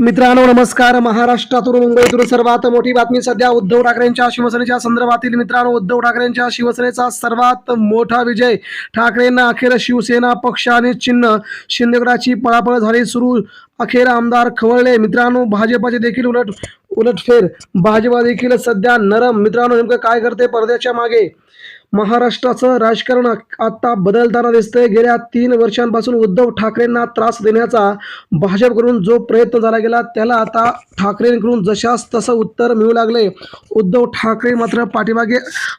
मित्रांनो नमस्कार. महाराष्ट्रातून मुंबईतून सर्वात मोठी बातमी सध्या उद्धव ठाकरेंच्या शिवसेनेच्या संदर्भातील. मित्रांनो उद्धव ठाकरेंच्या शिवसेनेचा सर्वात मोठा विजय ठाकरेंना अखेर शिवसेना पक्ष आणि चिन्ह. शिंदेगडाची पळापळ झाली सुरू अखेर आमदार खवळले. मित्रांनो भाजपाचे देखील उलट उलटफेर. भाजपा देखील सध्या नरम. मित्रांनो नेमकं काय करते? पडद्याच्या मागे. महाराष्ट्राचं राजकारण आता बदलताना दिसतंय. गेल्या तीन वर्षांपासून उद्धव ठाकरेंना त्रास देण्याचा भाजपकडून जो प्रयत्न झाला गेला त्याला आता ठाकरेंकडून जशास तसं उत्तर मिळू लागले उद्धव ठाकरे मात्र पाठीमागे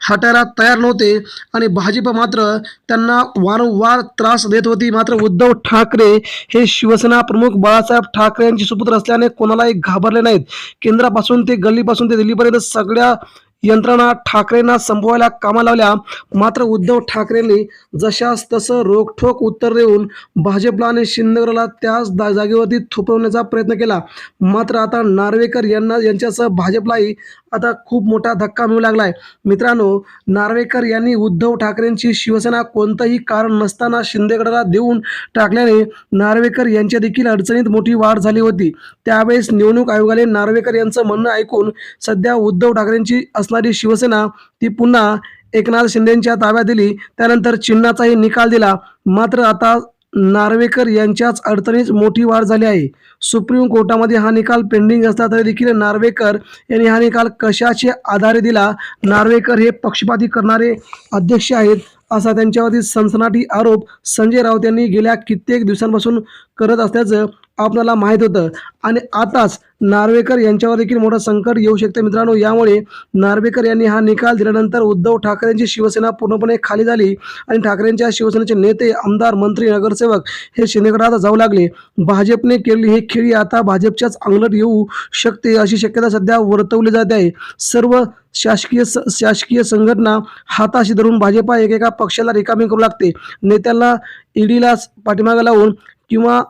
हटायला तयार नव्हते आणि भाजप मात्र त्यांना वारंवार त्रास देत होती. मात्र उद्धव ठाकरे हे शिवसेना प्रमुख बाळासाहेब ठाकरे यांचे सुपुत्र असल्याने कोणालाही घाबरले नाहीत. केंद्रापासून ते गल्लीपासून ते दिल्लीपर्यंत सगळ्या यंत्रणा ठाकरेंना संपवायला कामा लावल्या. मात्र उद्धव ठाकरेंनी जशास तसं रोखठोक उत्तर देऊन भाजपला आणि शिंदेगडला त्याच जागेवरती थोपवण्याचा प्रयत्न केला. मात्र आता नार्वेकर यांना यांच्यासह भाजपलाही आता खूप मोठा धक्का मिळू लागलाय. मित्रांनो नार्वेकर यांनी उद्धव ठाकरेंची शिवसेना कोणतंही कारण नसताना शिंदेगडाला देऊन टाकल्याने नार्वेकर यांच्या देखील अडचणीत मोठी वाढ झाली होती. त्यावेळेस निवडणूक आयोगाने नार्वेकर यांचं म्हणणं ऐकून सध्या उद्धव ठाकरेंची असणारी शिवसेना ती पुन्हा एकनाथ शिंदेच्या ताब्यात दिली. त्यानंतर चिन्हाचाही निकाल दिला. मात्र आता नार्वेकर यांच्याच अडचणीत मोठी वाढ झाली आहे. सुप्रीम कोर्टामध्ये हा निकाल पेंडिंग असला तरी देखील नार्वेकर यांनी हा निकाल कशाचे आधारे दिला? नार्वेकर हे पक्षपाती करणारे अध्यक्ष आहेत असा त्यांच्यावरती सनसनाटी आरोप संजय राऊत यांनी गेल्या कित्येक दिवसांपासून करत असल्याचं आपल्याला माहीत होतं. आणि आताच नार्वेकर यांच्यावर देखील मोठं संकट येऊ शकते मित्रांनो. यामुळे नार्वेकर यांनी हा निकाल दिल्यानंतर उद्धव ठाकरेंची शिवसेना पूर्णपणे खाली झाली आणि ठाकरेंच्या शिवसेनेचे नेते आमदार मंत्री नगरसेवक हे शिंदेगडात जाऊ लागले. भाजपने केलेली ही खेळी आता भाजपच्याच अंगलट येऊ शकते अशी शक्यता सध्या वर्तवली जाते आहे. सर्व शासकीय स शासकीय संघटना हाताशी धरून भाजपा एकेका पक्षाला रिकामी करू लागते. नेत्याला ईडीला पाठीमागे लावून किंवा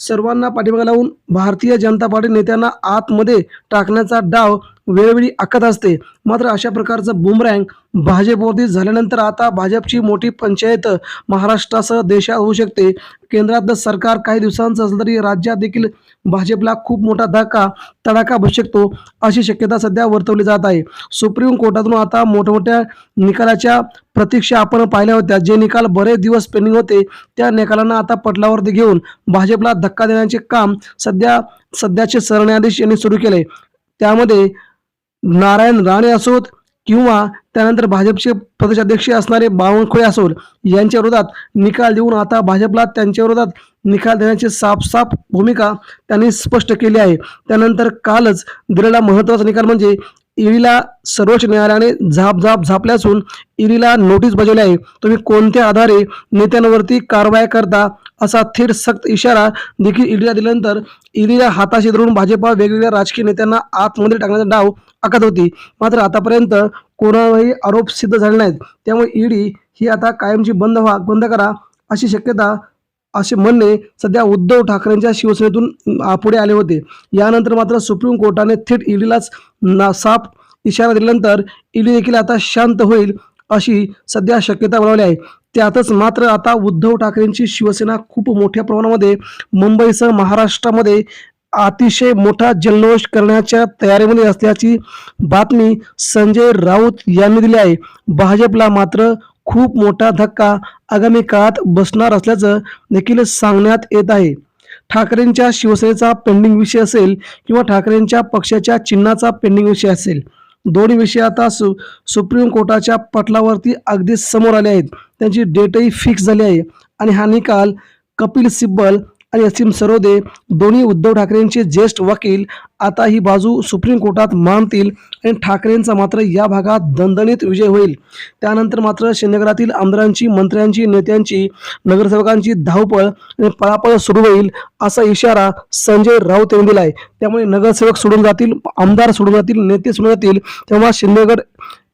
सर्वांना पाठीमागे लावून भारतीय जनता पार्टी नेत्यांना आतमध्ये टाकण्याचा डाव वेळोवेळी आखत असते. मात्र अशा प्रकारचं बुमरँग भाजपवरती झाल्यानंतर आता भाजपची मोठी पंचायत महाराष्ट्रासह देशात होऊ शकते. केंद्रातलं सरकार काही दिवसांचं असलं तरी राज्यात देखील भाजपला खूप मोठा धक्का तडाखा बसू शकतो अशी शक्यता सध्या वर्तवली जात आहे. सुप्रीम कोर्टातून आता मोठमोठ्या निकालाच्या प्रतीक्षा आपण पाहिल्या होत्या. जे निकाल बरेच दिवस पेंडिंग होते त्या निकालांना आता पटलावरती घेऊन भाजपला धक्का देण्याचे काम सध्या सध्याचे सरन्यायाधीश यांनी सुरू केले. त्यामध्ये नारायण राणे असोत किंवा त्यानंतर भाजपचे प्रदेशाध्यक्ष असणारे बावनकुळे असोत यांच्या विरोधात निकाल देऊन आता भाजपला त्यांच्या विरोधात निकाल देण्याची साफ साफ भूमिका त्यांनी स्पष्ट केली आहे. त्यानंतर कालच दिलेला महत्त्वाचा निकाल म्हणजे ईडीला सर्वोच्च न्यायालयाने झाप झाप झापल्या असून ईडीला नोटीस बजावली आहे. तुम्ही कोणत्या आधारे नेत्यांवरती कारवाई करता असा थेट सक्त इशारा देखील ईडीला दिल्यानंतर ईडीला हाताशी धरून भाजपा वेगवेगळ्या राजकीय नेत्यांना आतमध्ये टाकण्याचा डाव आखत होती. मात्र आतापर्यंत कोणालाही आरोप सिद्ध झाले नाहीत. त्यामुळे ईडी ही आता कायमची बंद व्हा बंद करा अशी शक्यता असे म्हणणे सध्या उद्धव ठाकरेंच्या शिवसेनेतून पुढे आले होते. यानंतर मात्र सुप्रीम कोर्टाने थेट ईडीलाच ना साफ इशारा दिल्यानंतर ईडी देखील आता शांत होईल अशी सध्या शक्यता बनवली आहे. त्यातच मात्र आता उद्धव ठाकरेंची शिवसेना खूप मोठ्या प्रमाणामध्ये मुंबईसह महाराष्ट्रामध्ये अतिशय मोठा जल्लोष करण्याच्या तयारीमध्ये असल्याची बातमी संजय राऊत यांनी दिली आहे. भाजपला मात्र खूप मोठा धक्का आगामी काळात बसणार असल्याचं देखील सांगण्यात येत आहे. ठाकरेंच्या शिवसेनेचा पेंडिंग विषय असेल किंवा ठाकरेंच्या पक्षाच्या चिन्हाचा पेंडिंग विषय असेल दोन्ही विषय आता सु सुप्रीम कोर्टाच्या पटलावरती अगदी समोर आले आहेत. त्यांची डेटही फिक्स झाली आहे. आणि हा निकाल कपिल सिब्बल आणि असीम सरोदे दोन्ही उद्धव ठाकरेंचे ज्येष्ठ वकील आता ही बाजू सुप्रीम कोर्टात मानतील आणि ठाकरेंचा मात्र या भागात दणदणीत विजय होईल. त्यानंतर मात्र शिंदेगडातील आमदारांची मंत्र्यांची नेत्यांची नगरसेवकांची धावपळ आणि पळापळ सुरू होईल असा इशारा संजय राऊत यांनी दिला आहे त्यामुळे नगरसेवक सोडून जातील आमदार सोडून जातील नेते सोडून जातील तेव्हा शिंदेगड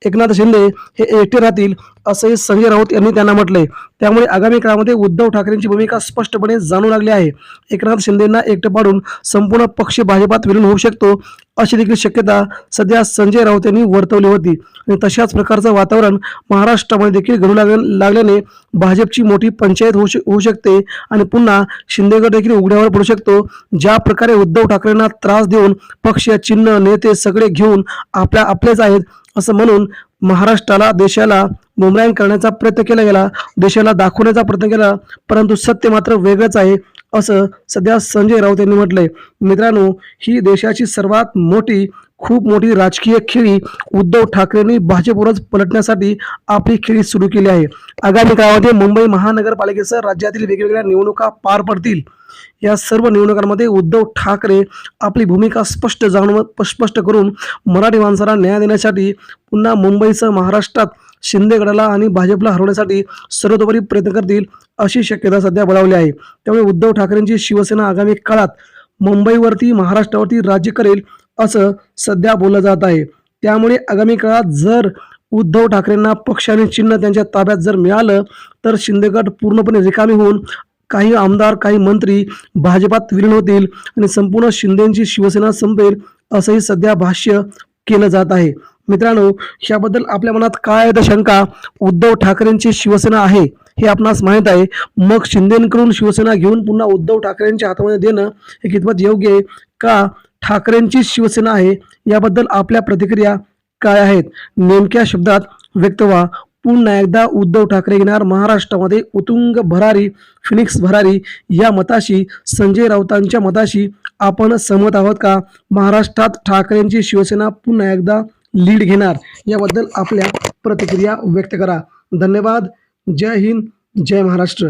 एकनाथ शिंदे हे एकटे राहतील असंही संजय राऊत यांनी त्यांना म्हटलंय. त्यामुळे आगामी काळामध्ये उद्धव ठाकरेंची भूमिका स्पष्टपणे जाणू लागली आहे. एकनाथ शिंदेना एकटं पाडून संपूर्ण पक्ष भाजपात विलीन होऊ शकतो अशी देखील शक्यता सध्या संजय राऊत यांनी वर्तवली होती. आणि तशाच प्रकारचं वातावरण महाराष्ट्रामध्ये देखील घडू लाग लागल्याने भाजपची मोठी पंचायत होऊ होऊ शकते आणि पुन्हा शिंदेगड देखील उघड्यावर पडू शकतो. ज्या प्रकारे उद्धव ठाकरेंना त्रास देऊन पक्ष चिन्ह नेते सगळे घेऊन आपल्या आपलेच आहेत असं म्हणून महाराष्ट्राला देशाला गुमराह करण्याचा प्रयत्न केला गेला देशाला दाखवण्याचा प्रयत्न केला परंतु सत्य मात्र वेगळंच आहे. असं सध्या संजय राऊत यांनी म्हटलंय. मित्रांनो ही देशाची सर्वात मोठी खूप मोठी राजकीय खेळी उद्धव ठाकरेंनी भाजपवरच पलटण्यासाठी आपली खेळी सुरू केली आहे. आगामी काळामध्ये मुंबई महानगरपालिकेसह राज्यातील वेगवेगळ्या निवडणुका पार पडतील. या सर्व निवडणुकांमध्ये उद्धव ठाकरे आपली भूमिका स्पष्ट जाणून स्पष्ट करून मराठी माणसाला न्याय देण्यासाठी पुन्हा मुंबईसह महाराष्ट्रात शिंदेगडाला आणि भाजपला हरवण्यासाठी सर्वतोपरी प्रयत्न करतील अशी शक्यता सध्या बळावली आहे. त्यामुळे उद्धव ठाकरेंची शिवसेना आगामी काळात मुंबईवरती महाराष्ट्रावरती राज्य करेल असं सध्या बोललं जात आहे. त्यामुळे आगामी काळात जर उद्धव ठाकरेंना पक्ष आणि चिन्ह त्यांच्या ताब्यात जर मिळालं तर शिंदेगड पूर्णपणे रिकामी होऊन काही आमदार काही मंत्री भाजपात विलीन होतील आणि संपूर्ण शिंदेची शिवसेना संपेल असंही सध्या भाष्य केलं जात आहे. मित्रांनो याबद्दल आपल्या मनात काय आहे शंका? उद्धव ठाकरेंची शिवसेना आहे हे आपणास माहीत आहे. मग शिंदेकडून शिवसेना घेऊन पुन्हा उद्धव ठाकरेंच्या हातामध्ये देणं हे कितपत योग्य आहे? का ठाकरेंची शिवसेना आहे? याबद्दल आपल्या प्रतिक्रिया काय आहेत? नेमक्या शब्दात व्यक्त व्हा. पुन्हा एकदा उद्धव ठाकरे घेणार महाराष्ट्रामध्ये. उतुंग भरारी फिनिक्स भरारी या मताशी संजय राऊतांच्या मताशी आपण सहमत आहोत का? महाराष्ट्रात ठाकरेंची शिवसेना पुन्हा एकदा लीड घेणार याबद्दल आपल्या प्रतिक्रिया व्यक्त करा. धन्यवाद. जय हिंद. जय महाराष्ट्र.